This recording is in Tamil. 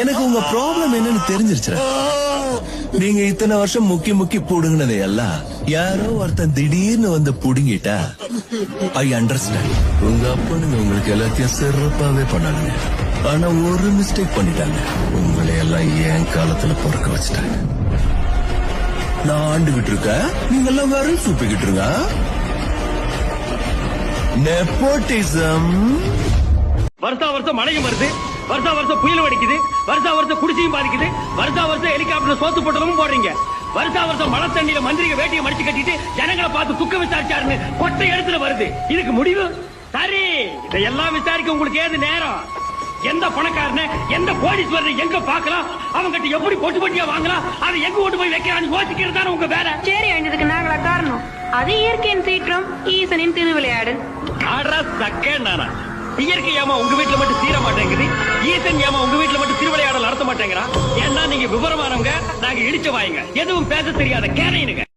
எனக்கு உங்க ப்ராப்ளம் என்னன்னு தெரிஞ்சிருச்சு நீங்க இத்தனை வருஷம் முக்கி முக்கி புடுங்கினதை எல்லாம் யாரோ ஒருத்தன் திடீர்னு வந்து புடுங்கிட்டா ஐ அண்டர்ஸ்டாண்ட் உங்க அப்பனுங்க உங்களுக்கு எல்லாத்தையும் சிறப்பாவே பண்ணாங்க. ஆனா ஒரு மிஸ்டேக் பண்ணிட்டாங்க. உங்களை எல்லாம் என் காலத்துல பொறுக்க வச்சுட்டாங்க? நான் ஆண்டுகிட்டு இருக்கேன் நீங்க எல்லாம் வேற சூப்பிக்கிட்டு இருங்க நெப்போட்டிசம் வருஷா வருஷம் மழையும் வருது. வருஷா வருஷம் புயல் அடிக்குது. வருஷா வருஷம் குடிசையும் பாதிக்குது. வருஷா வருஷம் ஹெலிகாப்டர் சோத்து போட்டதும் போடுறீங்க. வருஷா வருஷம் மழை தண்ணியில மந்திரிக வேட்டியை மடிச்சு கட்டிட்டு ஜனங்களை பார்த்து துக்க விசாரிச்சாருன்னு கொட்டை இடத்துல வருது. இதுக்கு முடிவு? சரி. இதையெல்லாம் விசாரிக்க உங்களுக்கு ஏது நேரம்? எந்த பணக்காரன எந்த கோடீஸ்வரனை எங்க பார்க்கலாம்? அவங்கிட்ட எப்படி பொட்டு பொட்டியா வாங்கலாம்? அதை எங்க கொண்டு போய் வைக்கிறான்னு யோசிக்கிறது தானே உங்க வேலை? சேரி அணிந்ததுக்கு நாங்களா காரணம். அது இயற்கையின் சீற்றம் ஈசனின் திருவிளையாடல். ஆடா சக்க நானா. இயற்கை ஏமா உங்க வீட்டுல மட்டும் தீர மாட்டேங்குது. ஈசன் ஏமா உங்க வீட்டுல மட்டும் திருவிளையாடல் நடத்த மாட்டேங்கிறான் ஏன்னா நீங்க விவரமானவங்க நாங்க இடிச்ச வாயுங்க. எதுவும் பேச தெரியாத கேனைனுங்க